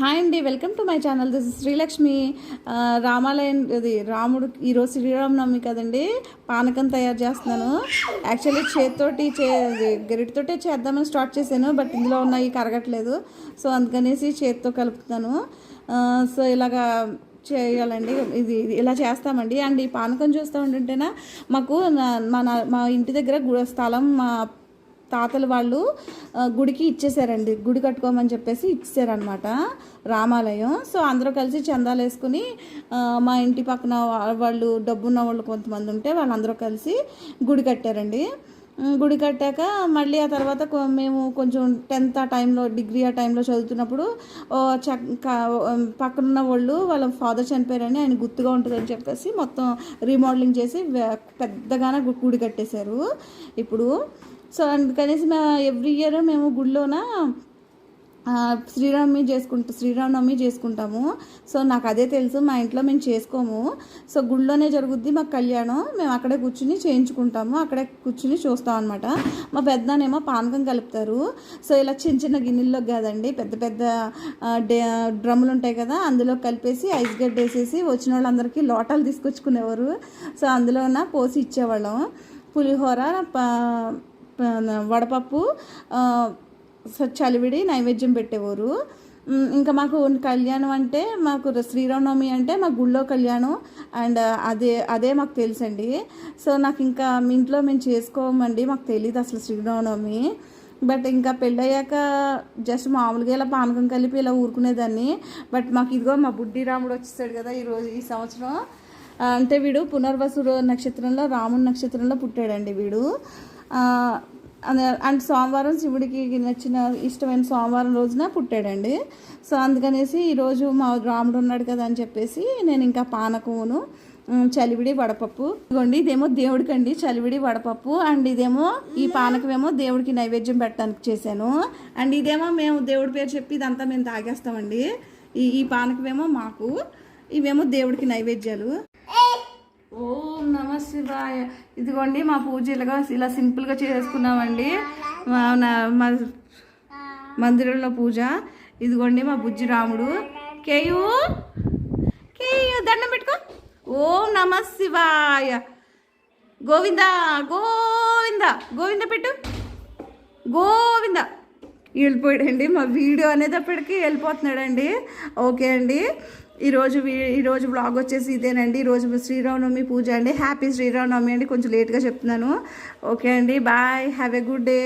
Hi అండి welcome to my channel this Srilakshmi రామాలయం ఇది రాముడు ఈరోజు శ్రీరామనవమి కదండి. పానకం తయారు చేస్తున్నాను. యాక్చువల్లీ చేతితోటి చే గరిటితోటే చేద్దామని స్టార్ట్ చేశాను బట్ ఇందులో ఉన్నాయి కరగట్లేదు. సో అందుకనేసి చేతితో కలుపుతున్నాను. Uh, సో ఇలాగా చేయాలండి. ఇది ఇలా చేస్తామండి. అండ్ ఈ పానకం చూస్తూ ఉంటుంటేనా మాకు నా- మా ఇంటి దగ్గర స్థలం మా తాతలు వాళ్ళు గుడికి ఇచ్చేసారండి. గుడి కట్టుకోమని చెప్పేసి ఇచ్చేసారనమాట రామాలయం. సో అందరూ కలిసి చందాలు వేసుకుని మా ఇంటి పక్కన వాళ్ళు డబ్బున్న వాళ్ళు కొంతమంది ఉంటే వాళ్ళందరూ కలిసి గుడి కట్టారండి. గుడి కట్టాక మళ్ళీ ఆ తర్వాత కొ- మేము కొంచెం టెన్త్ ఆ టైంలో డిగ్రీ ఆ టైంలో చదువుతున్నప్పుడు చక్క పక్కనున్న వాళ్ళు వాళ్ళ ఫాదర్ చనిపోయారని ఆయన గుర్తుగా ఉంటుందని చెప్పేసి మొత్తం రీమోడలింగ్ చేసి పెద్దగానే గుడి కట్టేశారు. ఇప్పుడు సో అందుకనేసి మా ఎవ్రీ ఇయర్ మేము గుడిలోన శ్రీరామి చేసుకుంటా శ్రీరామనవమి చేసుకుంటాము. సో నాకు అదే తెలుసు మా ఇంట్లో మేము చేసుకోము. సో గుళ్ళోనే జరుగుద్ది మాకు కళ్యాణం. మేము అక్కడే కూర్చుని చేయించుకుంటాము. అక్కడే కూర్చుని చూస్తాం అనమాట మా పెద్దనేమో పానకం కలుపుతారు. సో ఇలా చిన్న చిన్న గిన్నెల్లో కాదండి పెద్ద పెద్ద డ్రమ్ములు ఉంటాయి కదా అందులో కలిపేసి ఐస్ గడ్డ వేసేసి వచ్చిన వాళ్ళందరికీ లోటాలు తీసుకొచ్చుకునేవారు. సో అందులోన పోసి ఇచ్చేవాళ్ళం. పులిహోర వడపప్పు సో చలివిడి నైవేద్యం పెట్టేవారు. ఇంకా మాకు కళ్యాణం అంటే మాకు శ్రీరామనవమి అంటే మా గుళ్ళో కళ్యాణం అండ్ అదే అదే మాకు తెలుసండి. సో నాకు ఇంకా మీ ఇంట్లో మేము చేసుకోమండి మాకు తెలియదు అసలు శ్రీరామనవమి. బట్ ఇంకా పెళ్ళయ్యాక జస్ట్ మామూలుగా ఇలా పానకం కలిపి ఇలా ఊరుకునేదాన్ని. బట్ మాకు ఇదిగో మా బుడ్డి రాముడు వచ్చేసాడు కదా ఈరోజు ఈ సంవత్సరం. అంటే వీడు పునర్వసు నక్షత్రంలో రాముడి నక్షత్రంలో పుట్టాడండి వీడు. అండ్ సోమవారం శివుడికి నచ్చిన ఇష్టమైన సోమవారం రోజున పుట్టాడండి. సో అందుకనేసి ఈరోజు మా రాముడు ఉన్నాడు కదా అని చెప్పేసి నేను ఇంకా పానకమును చలివిడి వడపప్పు ఇదిగోండి ఇదేమో దేవుడికి అండి చలివిడి వడపప్పు అండ్ ఇదేమో ఈ పానకమేమో దేవుడికి నైవేద్యం పెట్టడానికి చేశాను. అండ్ ఇదేమో మేము దేవుడి పేరు చెప్పి ఇదంతా మేము తాగేస్తామండి. ఈ ఈ పానకమేమో మాకు ఇవేమో దేవుడికి నైవేద్యాలు. ఓం నమ శివాయ. ఇదిగోండి మా పూజ ఇలాగా ఇలా సింపుల్గా చేసుకున్నామండి. మా నా- మా మందిరంలో పూజ. ఇదిగోండి మా బుజ్జి రాముడు కేయు? కేయు దండం పెట్టుకో. ఓం నమ శివాయ. గోవింద గోవింద గోవింద పెట్టు. గోవింద. వెళ్ళిపోయాడండి మా వీడియో అనేటప్పటికీ వెళ్ళిపోతున్నాడండి. ఓకే అండి. ఈరోజు ఈరోజు బ్లాగ్ వచ్చేసి ఇదేనండి. ఈరోజు శ్రీరామనవమి పూజ అండి. హ్యాపీ శ్రీరామనవమి అండి. కొంచెం లేట్గా చెప్తున్నాను. ఓకే అండి. Bye have a good day